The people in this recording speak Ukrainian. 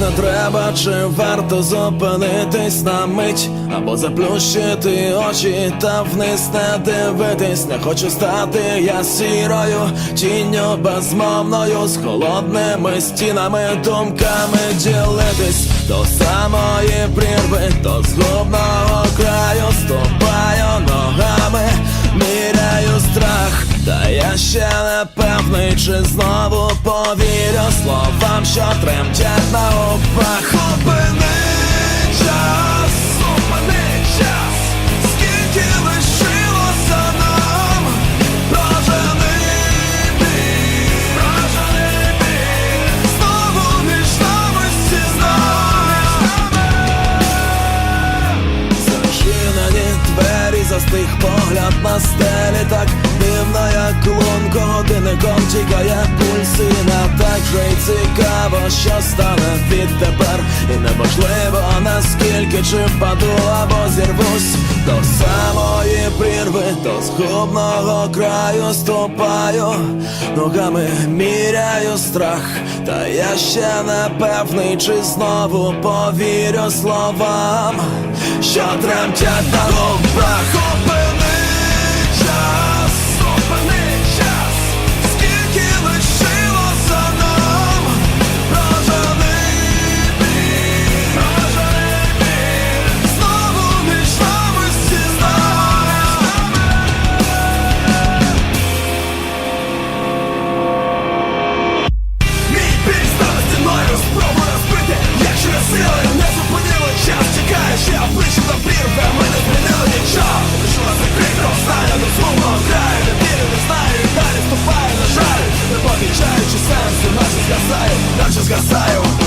не треба, чи варто зупинитись на мить, або заплющити очі та вниз не дивитись. Не хочу стати я сірою, тінню безмовною, з холодними стінами, думками ділитись до самої прірви, то згубного Та я ще не певний, чи знову повірю словам, що тремтять на губах лунко годинником тікає пульс І так же й цікаво, що стане відтепер. І неважливо наскільки чи впаду або зірвусь. До самої прірви, до згубного краю ступаю. Ногами міряю страх. Та я ще не певний, чи знову повірю словам Що тремтять на губах бросаю